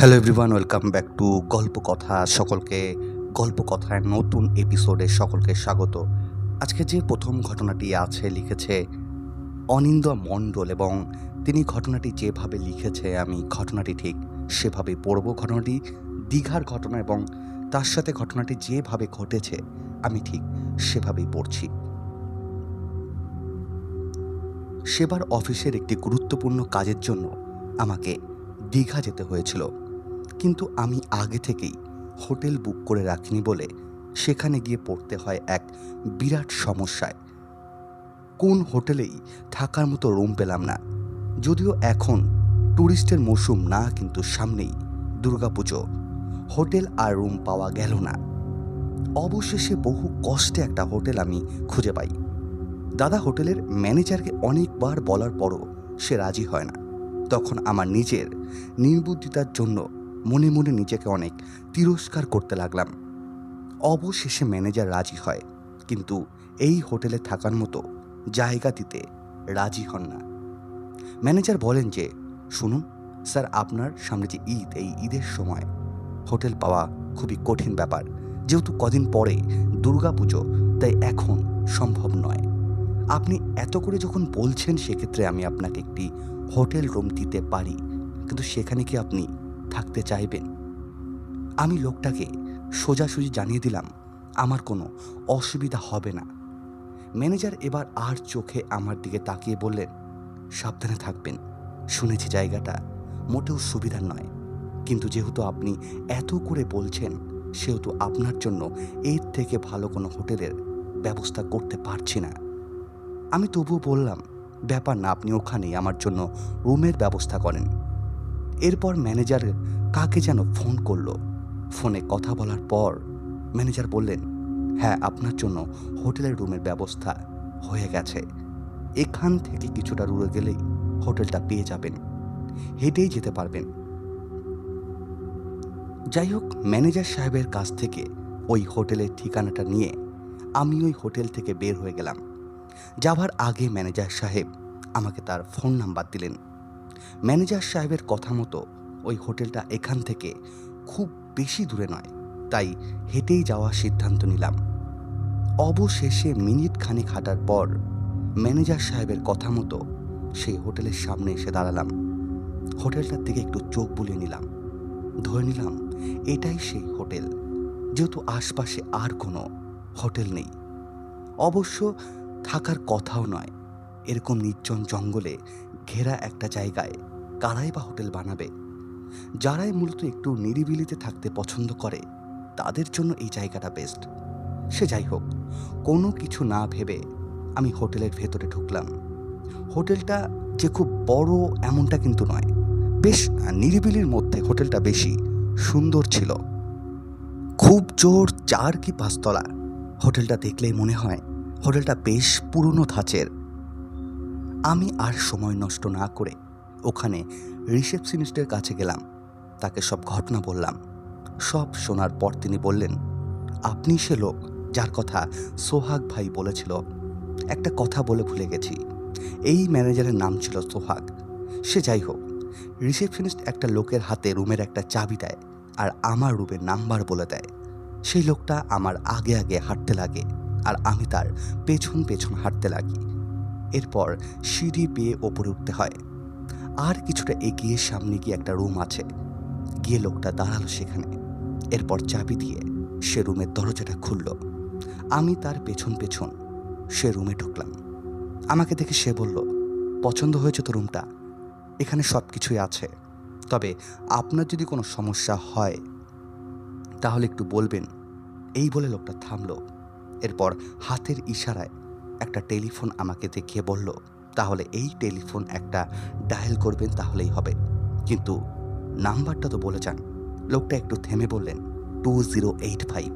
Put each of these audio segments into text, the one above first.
Hello everyone welcome back to Golpo Kotha সকলকে গল্প কথায় নতুন এপিসোডে সকলকে স্বাগত। আজকে যে প্রথম ঘটনাটি আছে লিখেছে অনিন্দ মণ্ডল এবং তিনি ঘটনাটি যেভাবে লিখেছে, আমি ঘটনাটি ঠিক সেভাবে পড়ব। ঘটনাটি দীঘার ঘটনা এবং তার সাথে ঘটনাটি যেভাবে ঘটেছে, আমি ঠিক সেভাবেই পড়ছি। সেবার অফিসের একটি গুরুত্বপূর্ণ কাজের জন্য আমাকে দীঘা যেতে হয়েছিল। কিন্তু আমি আগে থেকেই হোটেল বুক করে রাখিনি বলে সেখানে গিয়ে পড়তে হয় এক বিরাট সমস্যায়। কোন হোটেলেই থাকার মতো রুম পেলাম না। যদিও এখন ট্যুরিস্টের মৌসুম না, কিন্তু সামনেই দুর্গাপুজো। হোটেল আর রুম পাওয়া গেল না। অবশেষে বহু কষ্টে একটা হোটেল আমি খুঁজে পাই। দাদা হোটেলের ম্যানেজারকে অনেকবার বলার পরও সে রাজি হয় না। তখন আমার নিজের নির্বুদ্ধিতার জন্য মনে মনে নিজেকে অনেক তিরস্কার করতে লাগলাম। অবশেষে ম্যানেজার রাজি হয়, কিন্তু এই হোটেলে থাকার মতো জায়গা দিতে রাজি হন না। ম্যানেজার বলেন যে, শুনুন, স্যার, আপনার সামনে যে ঈদ, এই ঈদের সময় হোটেল পাওয়া খুবই কঠিন ব্যাপার। যেহেতু কদিন পরে দুর্গা পুজো তাই এখন সম্ভব নয়। আপনি এত করে যখন বলছেন, সেক্ষেত্রে আমি আপনাকে একটি হোটেল রুম দিতে পারি। কিন্তু সেখানে কি আপনি থাকতে চাইবেন। আমি লোকটাকে সোজাসুজি জানিয়ে দিলাম, আমার কোনো অসুবিধা হবে না। ম্যানেজার এবার আর চোখে আমার দিকে তাকিয়ে বললেন, সাবধানে থাকবেন। শুনেছি জায়গাটা মোটেও সুবিধার নয়। কিন্তু যেহেতু আপনি এত করে বলছেন, সেহেতু আপনার জন্য এর থেকে ভালো কোনো হোটেলের ব্যবস্থা করতে পারছি না। আমি তবুও বললাম, ব্যাপার না, আপনি ওখানেই আমার জন্য রুমের ব্যবস্থা করেন। এরপর ম্যানেজার কাকে যেন ফোন করল। ফোনে কথা বলার পর ম্যানেজার বললেন হ্যাঁ আপনার জন্য হোটেলের রুমের ব্যবস্থা হয়ে গেছে। এখান থেকে কিছুটা দূরে গেলেই হোটেলটা পেয়ে যাবেন। হেঁটেই যেতে পারবেন। যাই হোক, ম্যানেজার সাহেবের কাছ থেকে ওই হোটেলের ঠিকানাটা নিয়ে আমি ওই হোটেল থেকে বের হয়ে গেলাম। যাবার আগে ম্যানেজার সাহেব আমাকে তার ফোন নাম্বার দিলেন। ম্যানেজার সাহেবের কথা মতো ওই হোটেলটা এখান থেকে খুব বেশি দূরে নয়, তাই হেঁটেই যাওয়ার সিদ্ধান্ত নিলাম। অবশেষে মিনিট খানিক হাঁটার পর ম্যানেজার সাহেবের কথা মতো সেই হোটেলের সামনে এসে দাঁড়ালাম। হোটেলটার দিকে একটু চোখ বুলিয়ে নিলাম। ধরে নিলাম এটাই সেই হোটেল, যেহেতু আশপাশে আর কোনো হোটেল নেই। অবশ্য থাকার কথাও নয়, এরকম নির্জন জঙ্গলে ঘেরা একটা জায়গায় কারাই বা হোটেল বানাবে। যারাই মূলত একটু নিরিবিলিতে থাকতে পছন্দ করে, তাদের জন্য এই জায়গাটা বেস্ট। সে যাই হোক, কোনো কিছু না ভেবে আমি হোটেলের ভেতরে ঢুকলাম। হোটেলটা যে খুব বড় এমনটা কিন্তু নয়। বেশ নিরিবিলির মধ্যে হোটেলটা বেশি সুন্দর ছিল। খুব জোর চার কি পাঁচতলা। হোটেলটা দেখলেই মনে হয় হোটেলটা বেশ পুরনো ধাঁচের। আমি আর সময় নষ্ট না করে ওখানে রিসেপশনিস্টের কাছে গেলাম। তাকে সব ঘটনা বললাম। সব শোনার পর তিনি বললেন, আপনি সে লোক যার কথা সোহাগ ভাই বলেছিল। একটা কথা বলে ভুলে গেছি। এই ম্যানেজারের নাম ছিল সোহাগ। সে যাই হোক, রিসেপশনিস্ট একটা লোকের হাতে রুমের একটা চাবি দেয় আর আমার রুমের নাম্বার বলে দেয়। সেই লোকটা আমার আগে আগে হাঁটতে লাগে আর আমি তার পেছন পেছন হাঁটতে লাগি। এরপর সিঁড়ি বেয়ে ওপরে উঠতে হয়। আর কিছুটা এগিয়ে সামনে গিয়ে একটা রুম আছে। গিয়ে লোকটা দাঁড়াল সেখানে। এরপর চাবি দিয়ে সে রুমের দরজাটা খুলল। আমি তার পেছন পেছন সে রুমে ঢুকলাম। আমাকে দেখে সে বলল, পছন্দ হয়েছে তো রুমটা। এখানে সব কিছুই আছে। তবে আপনার যদি কোনো সমস্যা হয়, তাহলে একটু বলবেন। এই বলে লোকটা থামলো। এরপর হাতের ইশারায় একটা টেলিফোন আমাকে দেখিয়ে বলল, তাহলে এই টেলিফোন একটা ডায়াল করবেন তাহলেই হবে। কিন্তু নাম্বারটা তো বলে যান। লোকটা একটু থেমে বললেন, টু জিরো এইট ফাইভ,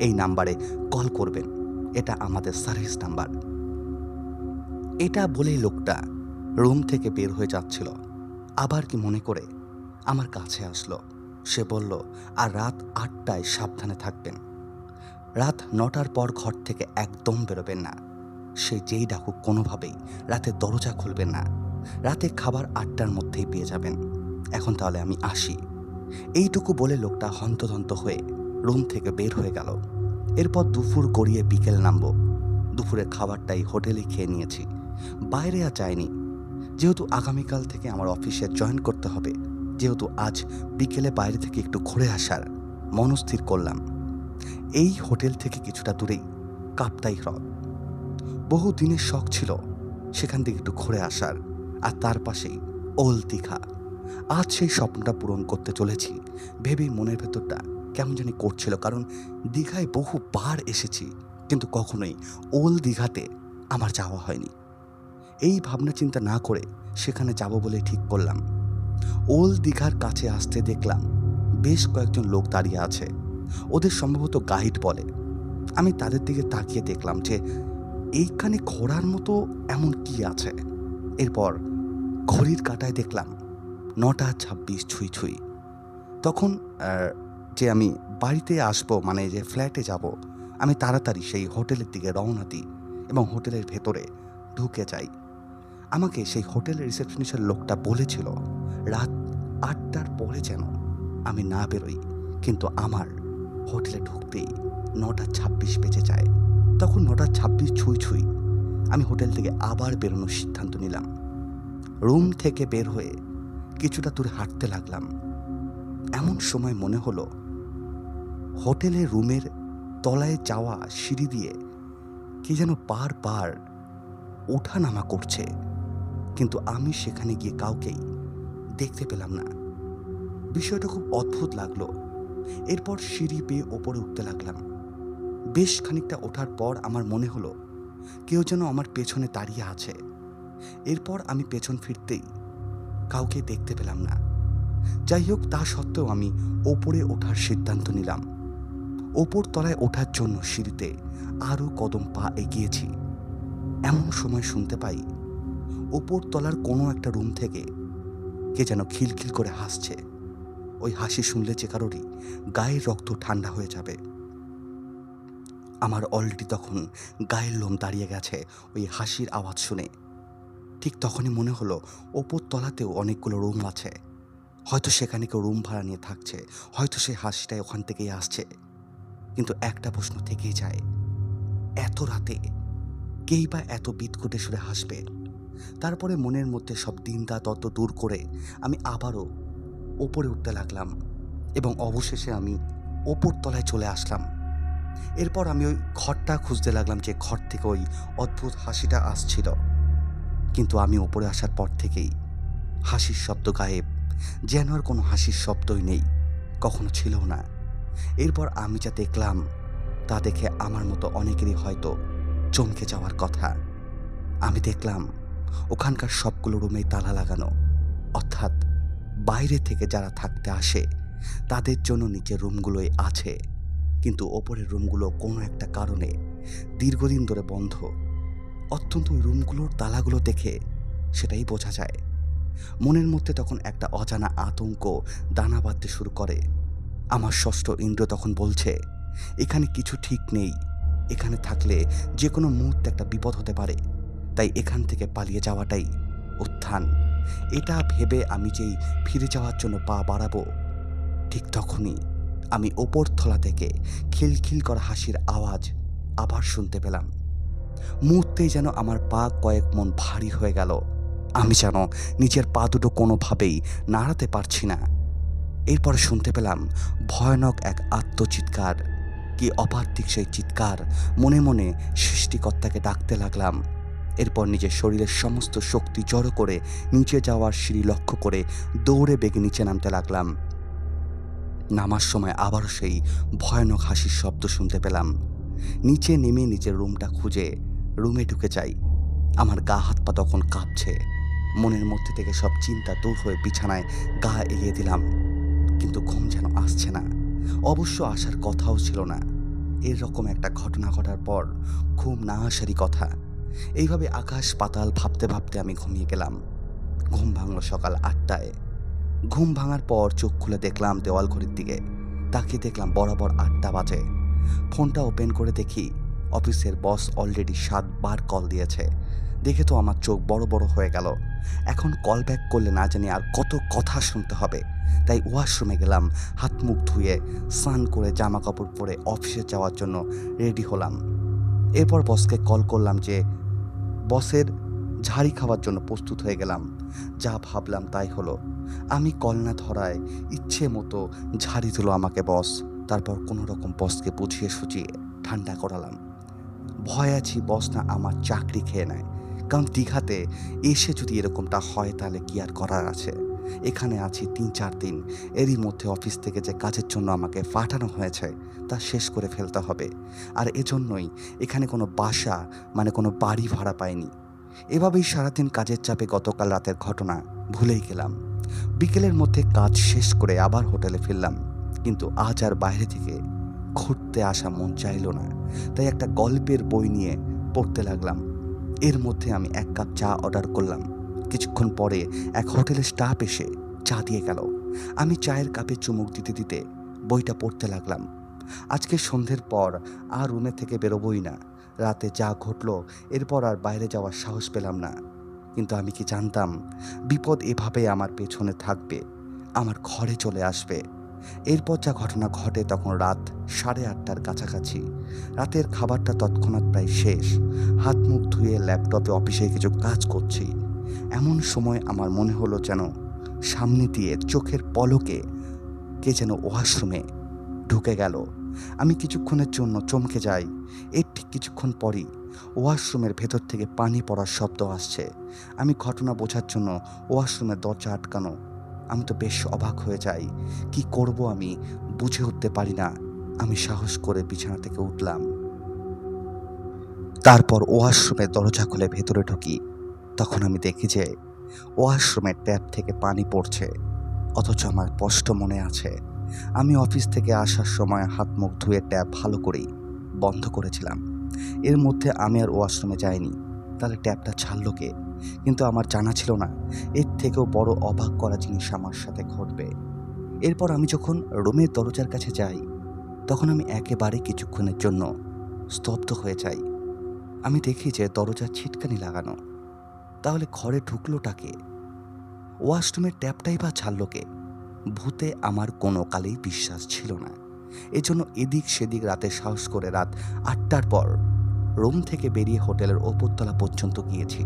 এই নাম্বারে কল করবেন। এটা আমাদের সার্ভিস নাম্বার। এটা বলেই লোকটা রুম থেকে বের হয়ে যাচ্ছিল। আবার কি মনে করে আমার কাছে আসলো। সে বলল, আর রাত আটটায় সাবধানে থাকবেন। রাত নটার পর ঘর থেকে একদম বেরোবেন না। সে যেই ডাকুক কোনোভাবেই, রাতে দরজা খুলবেন না। রাতে খাবার আটটার মধ্যেই পেয়ে যাবেন। এখন তাহলে আমি আসি। এইটুকু বলে লোকটা হন্তদন্ত হয়ে রুম থেকে বের হয়ে গেল। এরপর দুপুর গড়িয়ে বিকেল নামবো। দুপুরের খাবারটাই হোটেলে খেয়ে নিয়েছি। বাইরে আর যায়নি যেহেতু আগামীকাল থেকে আমার অফিসে জয়েন করতে হবে, যেহেতু আজ বিকেলে বাইরে থেকে একটু ঘুরে আসার মনস্থির করলাম। এই হোটেল থেকে কিছুটা দূরেই কাপ্তাই হ্রদ। বহু দিনের শখ ছিল সেখান থেকে একটু ঘুরে আসার। আর তার পাশেই ওল দীঘা। আজ সেই স্বপ্নটা পূরণ করতে চলেছি। ভেবেই মনের ভেতরটা কেমন জানি করছিল, কারণ দীঘায় বহু বার এসেছি, কিন্তু কখনোই ওল দীঘাতে আমার যাওয়া হয়নি। এই ভাবনা চিন্তা না করে সেখানে যাব বলে ঠিক করলাম। ওল দীঘার কাছে আসতে দেখলাম বেশ কয়েকজন লোক দাঁড়িয়ে আছে। ওদের সম্ভবত গাইড বলে। আমি তাদের দিকে তাকিয়ে দেখলাম যে এইখানে ঘোরার মতো এমন কি আছে? এরপর ঘড়ির কাটায় দেখলাম নটা ছাব্বিশ ছুঁই ছুঁই। তখন যে আমি বাড়িতে আসব মানে যে ফ্ল্যাটে যাব, আমি তাড়াতাড়ি সেই হোটেলের দিকে রওনা দিই এবং হোটেলের ভেতরে ঢুকে যাই। আমাকে সেই হোটেলের রিসেপশনিস্টের লোকটা বলেছিল, রাত আটটার পরে যেন আমি না বেরোই, কিন্তু আমার হোটেলে ঢুকতেই নটা ছাব্বিশ বেজে যায়। তখন নটা ছাব্বিশ ছুঁই ছুঁই আমি হোটেল থেকে আবার বেরোনোর সিদ্ধান্ত নিলাম। রুম থেকে বের হয়ে কিছুটা দূরে হাঁটতে লাগলাম। এমন সময় মনে হলো হোটেলের রুমের তলায় যাওয়া সিঁড়ি দিয়ে কে যেন বার বারবার ওঠানামা করছে, কিন্তু আমি সেখানে গিয়ে কাউকেই দেখতে পেলাম না। বিষয়টা খুব অদ্ভুত লাগল। এরপর সিঁড়ি পেয়ে ওপরে উঠতে লাগলাম। বেশ খানিকটা ওঠার পর আমার মনে হলো, কেউ যেন আমার পেছনে দাঁড়িয়ে আছে। এরপর আমি পেছন ফিরতেই কাউকে দেখতে পেলাম না। যাই হোক, তা সত্ত্বেও আমি ওপরে ওঠার সিদ্ধান্ত নিলাম। ওপর তলায় ওঠার জন্য সিঁড়িতে আরও কদম পা এগিয়েছি। এমন সময় শুনতে পাই, ওপর তলার কোনো একটা রুম থেকে কে যেন খিলখিল করে হাসছে। ওই হাসি শুনলে যে কারোরই গায়ের রক্ত ঠান্ডা হয়ে যাবে। আমার অলরেডি তখন গায়ের লোম দাঁড়িয়ে গেছে, ওই হাসির আওয়াজ শুনে। ঠিক তখনই মনে হলো, ওপর তলাতেও অনেকগুলো রুম আছে। হয়তো সেখানে কেউ রুম ভাড়া নিয়ে থাকছে, হয়তো সেই হাসিটাই ওখান থেকেই আসছে। কিন্তু একটা প্রশ্ন থেকেই যায়, এত রাতে কেই বা এত বিদকুটে সুরে হাসবে? তারপরে মনের মধ্যে সব দিনটা তত দূর করে আমি আবারও ওপরে উঠতে লাগলাম এবং অবশেষে আমি ওপর তলায় চলে আসলাম। এরপর আমি ওই ঘরটা খুঁজতে লাগলাম যে ঘর থেকে ওই অদ্ভুত হাসিটা আসছিল। কিন্তু আমি ওপরে আসার পর থেকেই হাসির শব্দ গায়েব, যেন আর কোনো হাসির শব্দই নেই, কখনো ছিল না। এরপর আমি যা দেখলাম, তা দেখে আমার মতো অনেকেরই হয়তো চমকে যাওয়ার কথা। আমি দেখলাম, ওখানকার সবগুলো রুমেই তালা লাগানো, অর্থাৎ বাইরে থেকে যারা থাকতে আসে, তাদের জন্য নিচের রুমগুলোই আছে। কিন্তু ওপরের রুমগুলো কোনো একটা কারণে দীর্ঘদিন ধরে বন্ধ। অত্যন্ত ওই রুমগুলোর তালাগুলো দেখে সেটাই বোঝা যায়। মনের মধ্যে তখন একটা অজানা আতঙ্ক দানা বাঁধতে শুরু করে। আমার ষষ্ঠ ইন্দ্র তখন বলছে, এখানে কিছু ঠিক নেই। এখানে থাকলে যে কোনো মুহূর্তে একটা বিপদ হতে পারে। তাই এখান থেকে পালিয়ে যাওয়াটাই উত্থান। এটা ভেবে আমি যেই ফিরে যাওয়ার জন্য পা বাড়াবো, ঠিক তখনই আমি ওপর থলা থেকে খিলখিল করা হাসির আওয়াজ আবার শুনতে পেলাম। মুহূর্তেই যেন আমার পা কয়েক মন ভারী হয়ে গেল। আমি যেন নিজের পা দুটো কোনোভাবেই নাড়াতে পারছি না। এরপরে শুনতে পেলাম ভয়ানক এক আত্মচিৎকার। কি অপার্থিক সেই চিৎকার। মনে মনে সৃষ্টিকর্তাকে ডাকতে লাগলাম। এরপর নিজের শরীরের সমস্ত শক্তি জড়ো করে নিচে যাওয়ার সিঁড়ি লক্ষ্য করে দৌড়ে বেগে নিচে নামতে লাগলাম। নামার সময় আবারও সেই ভয়ানক হাসির শব্দ শুনতে পেলাম। নিচে নেমে নিজের রুমটা খুঁজে রুমে ঢুকে যাই। আমার গা হাত পা তখন কাঁপছে। মনের মধ্যে থেকে সব চিন্তা দূর হয়ে বিছানায় গা এলিয়ে দিলাম। কিন্তু ঘুম যেন আসছে না। অবশ্য আসার কথাও ছিল না। এরকম একটা ঘটনা ঘটার পর ঘুম না আসারই কথা। এইভাবে আকাশ পাতাল ভাবতে ভাবতে আমি ঘুমিয়ে গেলাম। ঘুম ভাঙলো সকাল আটটায়। ঘুম ভাঙার পর চোখ খুলে দেখলাম দেওয়াল ঘড়ির দিকে। তাকিয়ে দেখলাম বরাবর আটটা বাজে। ফোনটা ওপেন করে দেখি, অফিসের বস অলরেডি সাতবার কল দিয়েছে। দেখে তো আমার চোখ বড় বড় হয়ে গেল। এখন কল ব্যাক করলে না জানি আর কত কথা শুনতে হবে। তাই ওয়াশরুমে গেলাম, হাত মুখ ধুয়ে, স্নান করে জামা কাপড় পরে অফিসে যাওয়ার জন্য রেডি হলাম। এরপর বসকে কল করলাম যে, বসের ঝাড়ি খাওয়ার জন্য প্রস্তুত হয়ে গেলাম। যা ভাবলাম তাই হলো। আমি কল না ধরায় ইচ্ছে মতো ঝাড়ি দিল আমাকে, বস। তারপর কোনো রকম বসকে বুঝিয়ে সুঝিয়ে ঠান্ডা করালাম। ভয় আছি, বস না আমার চাকরি খেয়ে নেয়। কারণ দীঘাতে এসে যদি এরকমটা হয় তাহলে কি আর করার আছে? এখানে আছি তিন চার দিন। এরই মধ্যে অফিস থেকে যে কাজের জন্য আমাকে পাঠানো হয়েছে, তা শেষ করে ফেলতে হবে। আর এজন্যই এখানে কোনো বাসা মানে কোনো বাড়ি ভাড়া পাইনি। এভাবেই সারাদিন কাজের চাপে গতকাল রাতের ঘটনা ভুলেই গেলাম। বিকেলের মধ্যে কাজ শেষ করে আবার হোটেলে ফিরলাম। কিন্তু আজ আর বাইরে থেকে ঘুরতে আসা মন চাইলো না। তাই একটা গল্পের বই নিয়ে পড়তে লাগলাম। এর মধ্যে আমি এক কাপ চা অর্ডার করলাম। কিছুক্ষণ পরে এক হোটেলের স্টাফ এসে চা দিয়ে গেল। আমি চায়ের কাপে চুমুক দিতে দিতে বইটা পড়তে লাগলাম। আজকে সন্ধ্যের পর আর রুমে থেকে বেরোবই না। রাতে যা ঘটলো, এরপর আর বাইরে যাওয়ার সাহস পেলাম না। কিন্তু আমি কি জানতাম, বিপদ এভাবে আমার পেছনে থাকবে, আমার ঘরে চলে আসবে। এরপর যা ঘটনা ঘটে তখন রাত সাড়ে আটটার কাছাকাছি। রাতের খাবারটা তৎক্ষণাৎ প্রায় শেষ। হাত মুখ ধুয়ে ল্যাপটপে অফিসে কিছু কাজ করছি। এমন সময় আমার মনে হলো যেন সামনে দিয়ে চোখের পলকে কে যেন ওয়াশরুমে ঢুকে গেল। আমি কিছুক্ষণের জন্য চমকে যাই। এর ঠিক কিছুক্ষণ পরই ওয়াশরুমের ভেতর থেকে পানি পড়ার শব্দ আসছে। আমি ঘটনা বোঝার জন্য ওয়াশরুমের দরজা আটকানো। আমি তো বেশ অবাক হয়ে যাই। কি করব আমি? বুঝে উঠতে পারি না। আমি সাহস করে বিছানা থেকে উঠলাম। তারপর ওয়াশরুমের দরজা খুলে ভেতরে ঢুকি। তখন আমি দেখি যে ওয়াশরুমের ট্যাপ থেকে পানি পড়ছে। অথচ আমার স্পষ্ট মনে আছে আমি অফিস থেকে আসার সময় হাত মুখ ধুয়ে ট্যাপ ভালো করেই বন্ধ করেছিলাম। এর মধ্যে আমি আর ওয়াশরুমে যাইনি। তাহলে ট্যাপটা ছাড়লো কে? কিন্তু আমার জানা ছিল না। এর থেকেও বড় অবাক করা জিনিস আমার সাথে ঘটবে। এরপর আমি যখন রুমের দরজার কাছে যাই, তখন আমি একেবারে কিছুক্ষণের জন্য স্তব্ধ হয়ে যাই। আমি দেখি যে দরজার ছিটকানি লাগানো। তাহলে ঘরে ঢুকলোটাকে ওয়াশরুমের ট্যাপটাই বা ছাড়লো কে? ভূতে আমার কোনো কালেই বিশ্বাস ছিল না। এজন্য এদিক সেদিক রাতে সাহস করে রাত আটটার পর রুম থেকে বেরিয়ে হোটেলের ওপরতলা পর্যন্ত গিয়েছি।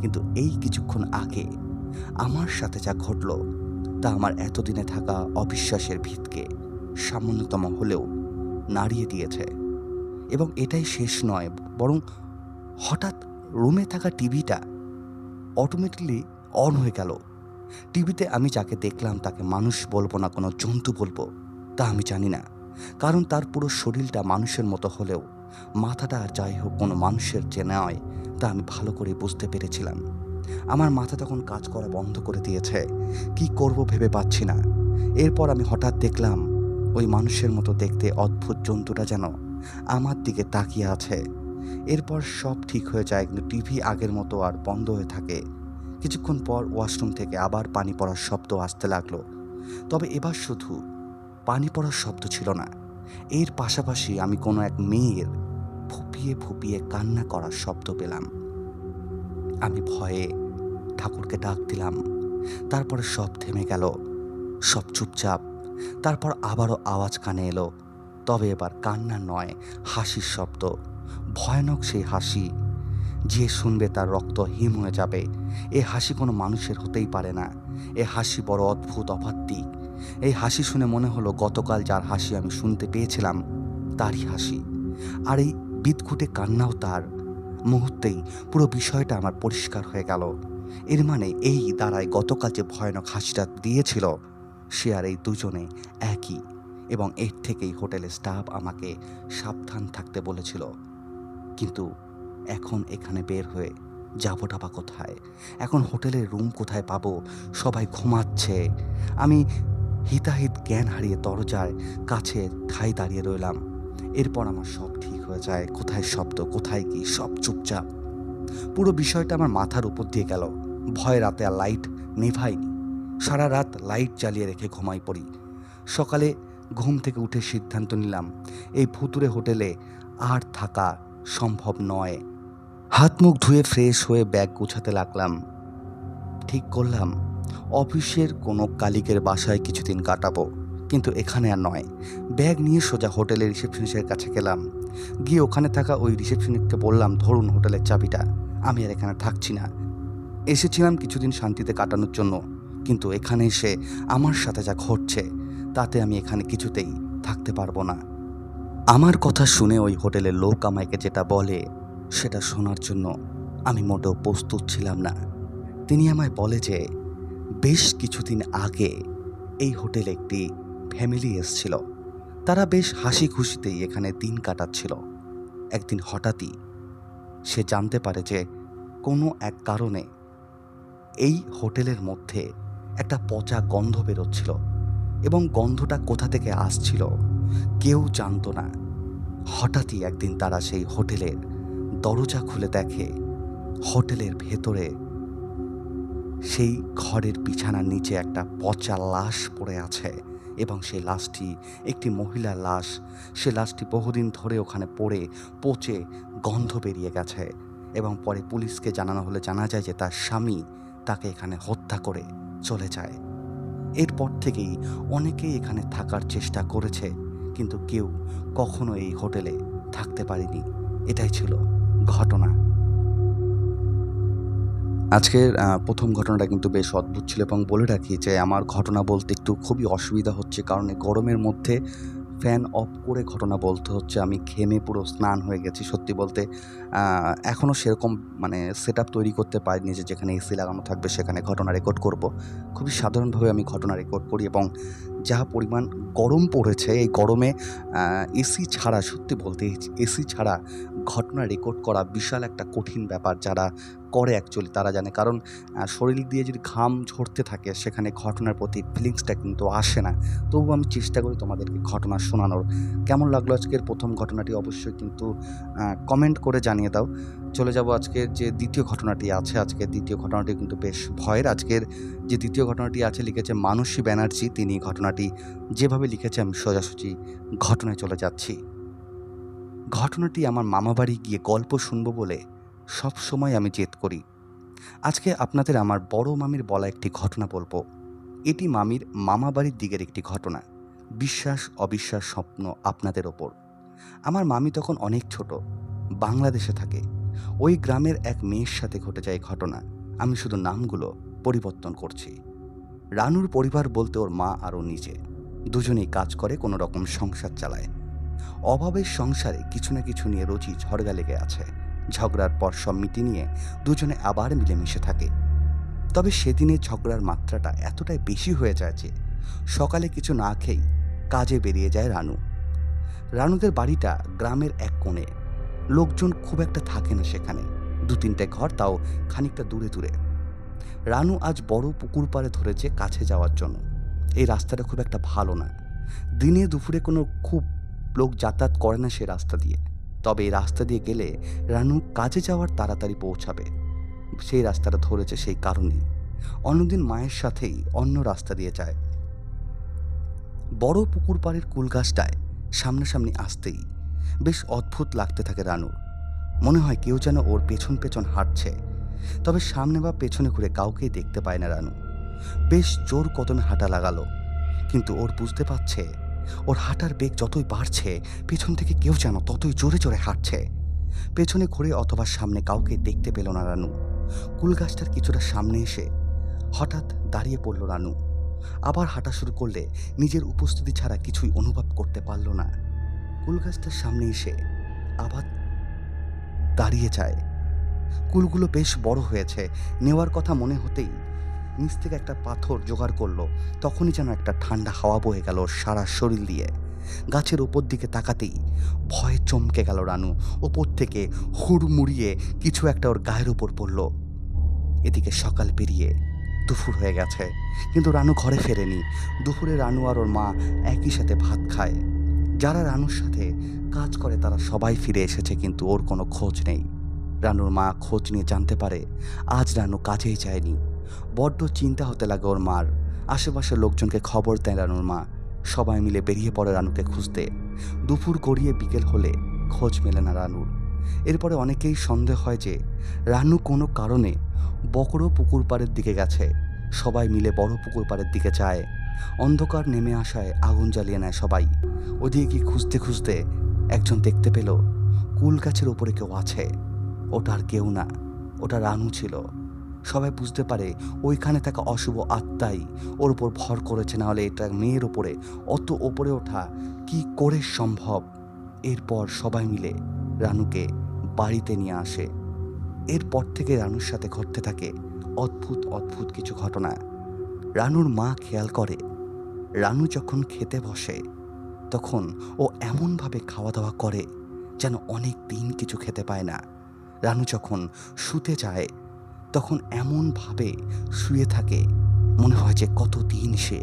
কিন্তু এই কিছুক্ষণ আগে আমার সাথে যা ঘটল, তা আমার এতদিনে থাকা অবিশ্বাসের ভিতকে সামান্যতম হলেও নাড়িয়ে দিয়েছে। এবং এটাই শেষ নয়, বরং হঠাৎ রুমে থাকা টিভিটা অটোমেটিকলি অন হয়ে গেল। টিভিতে আমি যাকে দেখলাম তাকে মানুষ বলব না, কোনো জন্তু বলব, তা আমি জানি না। কারণ তার পুরো শরীরটা মানুষের মতো হলেও, মাথাটা আর যাই হোক কোনো মানুষের যে নয়, তা আমি ভালো করে বুঝতে পেরেছিলাম। আমার মাথা তখন কাজ করা বন্ধ করে দিয়েছে। কি করব ভেবে পাচ্ছি না। এরপর আমি হঠাৎ দেখলাম, ওই মানুষের মতো দেখতে অদ্ভুত জন্তুটা যেন আমার দিকে তাকিয়ে আছে। এরপর সব ঠিক হয়ে যায়, কিন্তু টিভি আগের মতো আর বন্ধ হয়ে থাকে। কিছুক্ষণ পর ওয়াশরুম থেকে আবার পানি পড়ার শব্দ আসতে লাগল। তবে এবার শুধু পানি পড়ার শব্দ ছিল না, এর পাশাপাশি আমি কোনো এক মেয়ের ফুপিয়ে ফুপিয়ে কান্না করার শব্দ পেলাম। আমি ভয়ে ঠাকুরকে ডাক দিলাম, তারপরে সব থেমে গেল, সব চুপচাপ, তারপর আবারও আওয়াজ কানে এলো। তবে এবার কান্না নয়, হাসির শব্দ, ভয়ানক সেই হাসি যে শুনবে তার রক্ত হিম হয়ে যাবে। এ হাসি কোনো মানুষের হতেই পারে না। এ হাসি বড় অদ্ভুত অভাত্তিক এই হাসি শুনে মনে হলো গতকাল যার হাসি আমি শুনতে পেয়েছিলাম, তারই হাসি। আর এই বিদঘুটে কান্নাও তার। মুহূর্তেই পুরো বিষয়টা আমার পরিষ্কার হয়ে গেল। এর মানে এই দ্বারায় গতকাল যে ভয়ানক হাসিটা দিয়েছিল, সে আর এই দুজনে একই। এবং এর থেকেই হোটেলের স্টাফ আমাকে সাবধান থাকতে বলেছিল। কিন্তু এখন এখানে বের হয়ে যাবোটা বা কোথায়? এখন হোটেলের রুম কোথায় পাবো? সবাই ঘুমাচ্ছে। আমি হিতাহিত জ্ঞান হারিয়ে দরজার কাছে ঠাই দাঁড়িয়ে রইলাম। এরপর আমার সব ঠিক হয়ে যায়। কোথায় শব্দ, কোথায় কি, সব চুপচাপ। পুরো বিষয়টা আমার মাথার উপর দিয়ে গেল। ভয় রাতে আর লাইট নেভাইনি। সারা রাত লাইট জ্বালিয়ে রেখে ঘুমাই পড়ি। সকালে ঘুম থেকে উঠে সিদ্ধান্ত নিলাম, এই ভুতুরে হোটেলে আর থাকা সম্ভব নয়। হাত মুখ ধুয়ে ফ্রেশ হয়ে ব্যাগ গুছাতে লাগলাম। ঠিক করলাম, অফিসের কোনো কালিকের বাসায় কিছুদিন কাটাবো, কিন্তু এখানে আর নয়। ব্যাগ নিয়ে সোজা হোটেলের রিসেপশনিস্টের কাছে গেলাম। গিয়ে ওখানে থাকা ওই রিসেপশনিস্টকে বললাম, ধরুন হোটেলের চাবিটা, আমি আর এখানে থাকছি না। এসেছিলাম কিছুদিন শান্তিতে কাটানোর জন্য, কিন্তু এখানে এসে আমার সাথে যা ঘটছে, তাতে আমি এখানে কিছুতেই থাকতে পারব না। আমার কথা শুনে ওই হোটেলের লোক আমাকে যেটা বলে সেটা শোনার জন্য আমি মোটেও প্রস্তুত ছিলাম না। তিনি আমায় বলে যে, বেশ কিছুদিন আগে এই হোটেলে একটি ফ্যামিলি এসছিল। তারা বেশ হাসি খুশিতেই এখানে দিন কাটাচ্ছিল। একদিন হঠাৎই সে জানতে পারে যে, কোনো এক কারণে এই হোটেলের মধ্যে একটা পচা গন্ধ বেরোচ্ছিল এবং গন্ধটা কোথা থেকে আসছিল কেউ জানতো না। হঠাৎই একদিন তারা সেই হোটেলের দরজা খুলে দেখে হোটেলের ভেতরে সেই ঘরের বিছানার নিচে একটা পচা লাশ পড়ে আছে এবং সেই লাশটি একটি মহিলার লাশ। সে লাশটি বহুদিন ধরে ওখানে পড়ে, পচে গন্ধ বেরিয়ে গেছে এবং পরে পুলিশকে জানানো হলে জানা যায় যে তার স্বামী তাকে এখানে হত্যা করে চলে যায়। এরপর থেকেই অনেকেই এখানে থাকার চেষ্টা করেছে, কিন্তু কেউ কখনো এই হোটেলে থাকতে পারেনি। এটাই ছিল ঘটনা। আজকের প্রথম ঘটনাটা কিন্তু বেশ অদ্ভুত ছিল এবং বলে রাখি যে আমার ঘটনা বলতে একটু খুবই অসুবিধা হচ্ছে কারণ গরমের মধ্যে ফ্যান অফ করে ঘটনা বলতে হচ্ছে। আমি ঘেমে পুরো স্নান হয়ে গেছি সত্যি বলতে। এখনও সেরকম মানে সেট তৈরি করতে পারিনি যে যেখানে এসি লাগানো থাকবে সেখানে ঘটনা রেকর্ড করব। খুবই সাধারণভাবে আমি ঘটনা রেকর্ড করি এবং যা পরিমাণ গরম পড়েছে এই গরমে এসি ছাড়া সত্যি বলতে এসি ছাড়া ঘটনা রেকর্ড করা বিশাল একটা কঠিন ব্যাপার যারা করে অ্যাকচুয়ালি তারা জানে। কারণ শরীর দিয়ে যদি ঘাম ঝরতে থাকে, সেখানে ঘটনার প্রতি ফিলিংসটা কিন্তু আসে না। তবুও আমি চেষ্টা করি তোমাদেরকে ঘটনা শোনানোর। কেমন লাগল আজকের প্রথম ঘটনাটি অবশ্যই কিন্তু কমেন্ট করে জানিয়ে দাও। চলে যাব আজকের যে দ্বিতীয় ঘটনাটি আছে আজকের দ্বিতীয় ঘটনাটি কিন্তু বেশ ভয়ের। আজকের যে দ্বিতীয় ঘটনাটি আছে, লিখেছে মানসী ব্যানার্জি। তিনি ঘটনাটি যেভাবে লিখেছে, আমি সোজাসুজি ঘটনায় চলে যাচ্ছি। ঘটনাটি আমার মামাবাড়ি গিয়ে গল্প শুনব বলে সব সময় আমি জেদ করি। আজকে আপনাদের আমার বড় মামির বলা একটি ঘটনা বলব। এটি মামির মামাবাড়ির দিকের একটি ঘটনা। বিশ্বাস, অবিশ্বাস, স্বপ্ন আপনাদের ওপর। আমার মামি তখন অনেক ছোট, বাংলাদেশে থাকে। ওই গ্রামের এক মেয়ের সাথে ঘটে যায় ঘটনা। আমি শুধু নামগুলো পরিবর্তন করছি। রানুর পরিবার বলতে ওর মা আরও নিজে। দুজনেই কাজ করে কোনো রকম সংসার চালায়। অভাবের সংসারে কিছু না কিছু নিয়ে রোজই ঝড়গা লেগে আছে। ঝগড়ার পর সব মিটি নিয়ে দুজনে আবার মিলেমিশে থাকে। তবে সেদিনের ঝগড়ার মাত্রাটা এতটাই বেশি হয়ে যায় যে সকালে কিছু না খেয়েই কাজে বেরিয়ে যায় রানু। রানুদের বাড়িটা গ্রামের এক কোণে। লোকজন খুব একটা থাকে না সেখানে। দু তিনটে ঘর, তাও খানিকটা দূরে দূরে। রানু আজ বড় পুকুর পাড়ে ধরেছে কাছে যাওয়ার জন্য। এই রাস্তাটা খুব একটা ভালো না। দিনে দুপুরে কোনো খুব লোক যাতায়াত করে না সে রাস্তা দিয়ে। তবে এই রাস্তা দিয়ে গেলে রানু কাজে যাওয়ার তাড়াতাড়ি পৌঁছাবে। সেই রাস্তাটা ধরেছে সেই কারণেই। অন্যদিন মায়ের সাথেই অন্য রাস্তা দিয়ে যায়। বড় পুকুর পাড়ের কুল গাছটায় সামনাসামনি আসতেই বেশ অদ্ভুত লাগতে থাকে রানুর। মনে হয় কেউ যেন ওর পেছন পেছন হাঁটছে। তবে সামনে বা পেছনে ঘুরে কাউকেই দেখতে পায় না রানু। বেশ জোর কদমে হাঁটা লাগালো। কিন্তু ওর বুঝতে পারছে ওর হাঁটার বেগ যতই বাড়ছে, পেছন থেকে কেউ যেন ততই জোরে জোরে হাঁটছে। পেছনে ঘুরে অথবা সামনে কাউকে দেখতে পেল না রানু। কুল গাছটার কিছুটা সামনে এসে হঠাৎ দাঁড়িয়ে পড়ল রানু। আবার হাঁটা শুরু করলে নিজের উপস্থিতি ছাড়া কিছুই অনুভব করতে পারল না। কুল গাছটার সামনে এসে আবার দাঁড়িয়ে যায়। কুলগুলো বেশ বড় হয়েছে। নেওয়ার কথা মনে হতেই নিচ থেকে একটা পাথর জোগাড় করল। তখনই যেন একটা ঠান্ডা হাওয়া বয়ে গেল সারা শরীর দিয়ে। গাছের ওপর দিকে তাকাতেই ভয়ে চমকে গেল রানু। ওপর থেকে হুড়মুড়িয়ে কিছু একটা ওর গায়ের উপর পড়ল। এদিকে সকাল পেরিয়ে দুপুর হয়ে গেছে, কিন্তু রানু ঘরে ফেরেনি। দুপুরে রানু আর ওর মা একই সাথে ভাত খায়। যারা রানুর সাথে কাজ করে তারা সবাই ফিরে এসেছে, কিন্তু ওর কোনো খোঁজ নেই। রানুর মা খোঁজ নিয়ে জানতে পারে, আজ রানু কাজেই যায়নি। বড্ড চিন্তা হতে লাগে ওর মার। আশেপাশের লোকজনকে খবর দেয় রানুর মা। সবাই মিলে বেরিয়ে পড়ে রানুকে খুঁজতে। দুপুর গড়িয়ে বিকেল হলে খোঁজ মেলে না রানুর। এরপরে অনেকেই সন্দেহ হয় যে রানু কোনো কারণে বকরো পুকুর পাড়ের দিকে গেছে। সবাই মিলে বড় পুকুর পাড়ের দিকে যায়। অন্ধকার নেমে আসায় আগুন জ্বালিয়ে নেয় সবাই। ওদিকে গিয়ে খুঁজতে খুঁজতে একজন দেখতে পেল, কুল গাছের ওপরে কেউ আছে। ওটা আর কেউ না। ওটা রানু ছিল। সবাই বুঝতে পারে ওইখানে থাকা অশুভ আত্মাই ওর উপর ভর করেছে না হলে এটা মেয়ের ওপরে অত ওপরে ওঠা কি করে সম্ভব? এরপর সবাই মিলে রানুকে বাড়িতে নিয়ে আসে। এরপর থেকে রানুর সাথে ঘটতে থাকে অদ্ভুত অদ্ভুত কিছু ঘটনা। রানুর মা খেয়াল করে, রানু যখন খেতে বসে, তখন ও এমনভাবে খাওয়া দাওয়া করে যেন অনেক দিন কিছু খেতে পায় না। রানু যখন শুতে যায় তখন এমনভাবে শুয়ে থাকে, মনে হয় যে কতদিন সে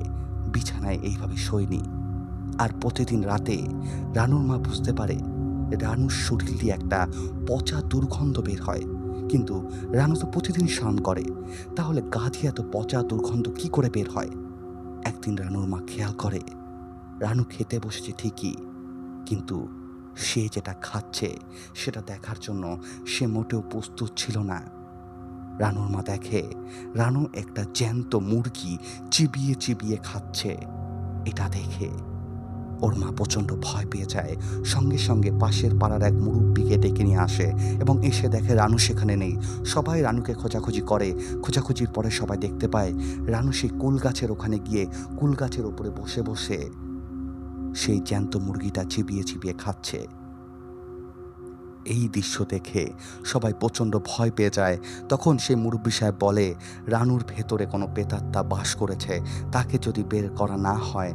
বিছানায় এইভাবে শোয়নি। আর প্রতিদিন রাতে রানুর মা বুঝতে পারে রানুর শরীর দিয়ে একটা পচা দুর্গন্ধ বের হয়। কিন্তু রানু তো প্রতিদিন স্নান করে, তাহলে গা এত পচা দুর্গন্ধ কি করে বের হয়? একদিন রানুর মা খেয়াল করে, রানু খেতে বসেছে ঠিকই, কিন্তু সে যেটা খাচ্ছে সেটা দেখার জন্য সে মোটেও প্রস্তুত ছিল না। রানুর মা দেখে রানু একটা জ্যান্ত মুরগি চিবিয়ে চিবিয়ে খাচ্ছে। এটা দেখে ওর মা প্রচণ্ড ভয় পেয়ে যায়। সঙ্গে সঙ্গে পাশের পাড়ার এক মুরব্বিকে ডেকে নিয়ে আসে এবং এসে দেখে রানু সেখানে নেই। সবাই রানুকে খোঁজাখুঁজি করে। খোঁজাখুঁজির পরে সবাই দেখতে পায় রানু সেই কুল গাছের ওখানে গিয়ে কুল গাছের ওপরে বসে বসে সেই জ্যান্ত মুরগিটা চিবিয়ে চিবিয়ে খাচ্ছে। এই দৃশ্য দেখে সবাই প্রচণ্ড ভয় পেয়ে যায়। তখন সেই মুরব্বী সাহেব বলে, রানুর ভেতরে কোনো পেতাত্মা বাস করেছে, তাকে যদি বের করা না হয়,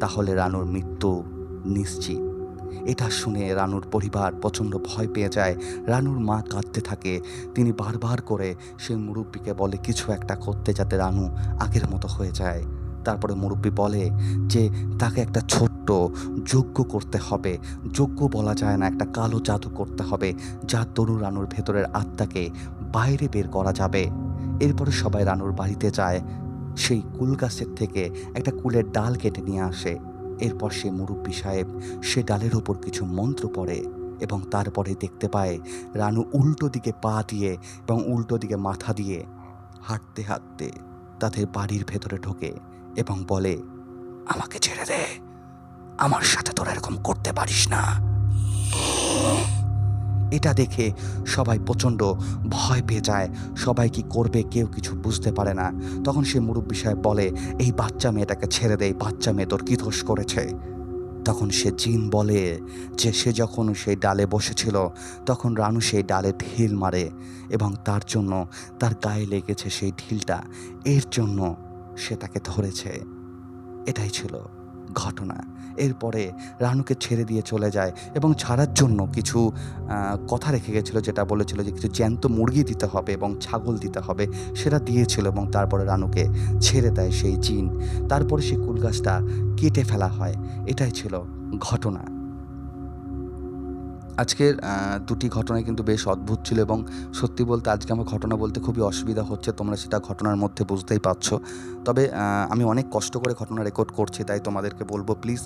তাহলে রানুর মৃত্যু নিশ্চিত। এটা শুনে রানুর পরিবার প্রচণ্ড ভয় পেয়ে যায়। রানুর মা কাঁদতে থাকে। তিনি বারবার করে সেই মুরব্বীকে বলে, কিছু একটা করতে যাতে রানু আগের মতো হয়ে যায়। তারপরে মুরব্বী বলে যে, তাকে একটা ছোট্ট যজ্ঞ করতে হবে। যজ্ঞ বলা যায় না, একটা কালো জাদু করতে হবে, যা তরু রানুর ভেতরের আত্মাকে বাইরে বের করা যাবে। এরপরে সবাই রানুর বাড়িতে যায়। সেই কুল গাছের থেকে একটা কুলের ডাল কেটে নিয়ে আসে। এরপর সে মুরব্বী সাহেব সে ডালের ওপর কিছু মন্ত্র পড়ে এবং তারপরে দেখতে পায় রানু উল্টো দিকে পা দিয়ে এবং উল্টো দিকে মাথা দিয়ে হাঁটতে হাঁটতে তাদের বাড়ির ভেতরে ঢোকে। এবং বলে, আমাকে ছেড়ে দে। আমার সাথে তোরা এরকম করতে পারিস না। এটা দেখে সবাই প্রচণ্ড ভয় পেয়ে যায়। সবাই কি করবে কেউ কিছু বুঝতে পারে না। তখন সে মুরব্বী সাহেব বলে, এই বাচ্চা মেয়েটাকে ছেড়ে দেয় বাচ্চা মেয়ে তোর কি দোষ করেছে? তখন সে জিন বলে যে, সে যখন সেই ডালে বসেছিল, তখন রানু সেই ডালে ঢিল মারে এবং তার জন্য তার গায়ে লেগেছে সেই ঢিলটা। এর জন্য সে তাকে ধরেছে। এটাই ছিল ঘটনা। এরপরে রানুকে ছেড়ে দিয়ে চলে যায় এবং ছাড়ার জন্য কিছু কথা রেখে গেছিল যেটা বলেছিল যে কিছু জ্যান্ত মুরগি দিতে হবে এবং ছাগল দিতে হবে। সেটা দিয়েছিল এবং তারপরে রানুকে ছেড়ে দেয় সেই জিন। তারপরে সেই কুল গাছটা কেটে ফেলা হয়। এটাই ছিল ঘটনা। আজকের দুটি ঘটনাই কিন্তু বেশ অদ্ভুত ছিল এবং সত্যি বলতে আজকে আমার ঘটনা বলতে খুবই অসুবিধা হচ্ছে, তোমরা সেটা ঘটনার মধ্যে বুঝতেই পারছ। তবে আমি অনেক কষ্ট করে ঘটনা রেকর্ড করছি, তাই তোমাদেরকে বলব প্লিজ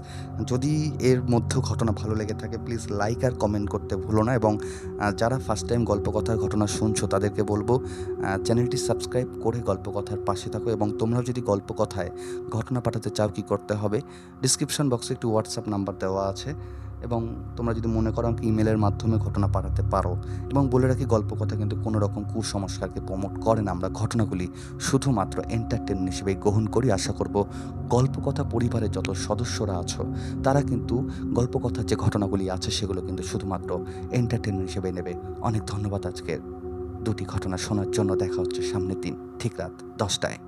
যদি এর মধ্যেও ঘটনা ভালো লেগে থাকে প্লিজ লাইক আর কমেন্ট করতে ভুলো না এবং যারা ফার্স্ট টাইম গল্পকথার ঘটনা শুনছো, তাদেরকে বলব চ্যানেলটি সাবস্ক্রাইব করে গল্পকথার পাশে থাকো এবং তোমরাও যদি গল্পকথায় ঘটনা পাঠাতে চাও কী করতে হবে ডিসক্রিপশন বক্সে একটি হোয়াটসঅ্যাপ নাম্বার দেওয়া আছে। এবং তোমরা যদি মনে করো আমাকে ইমেলের মাধ্যমে ঘটনা পাঠাতে পারো এবং বলে রাখি গল্প কথা কিন্তু কোনো রকম কুসংস্কারকে প্রমোট করে না। আমরা ঘটনাগুলি শুধুমাত্র এন্টারটেনমেন্ট হিসেবে গ্রহণ করি। আশা করব গল্পকথা পরিবারের যত সদস্যরা আছো, তারা কিন্তু গল্পকথার যে ঘটনাগুলি আছে, সেগুলো কিন্তু শুধুমাত্র এন্টারটেনমেন্ট হিসেবে নেবে। অনেক ধন্যবাদ আজকের দুটি ঘটনা শোনার জন্য। দেখা হচ্ছে সামনের দিন, ঠিক রাত দশটায়।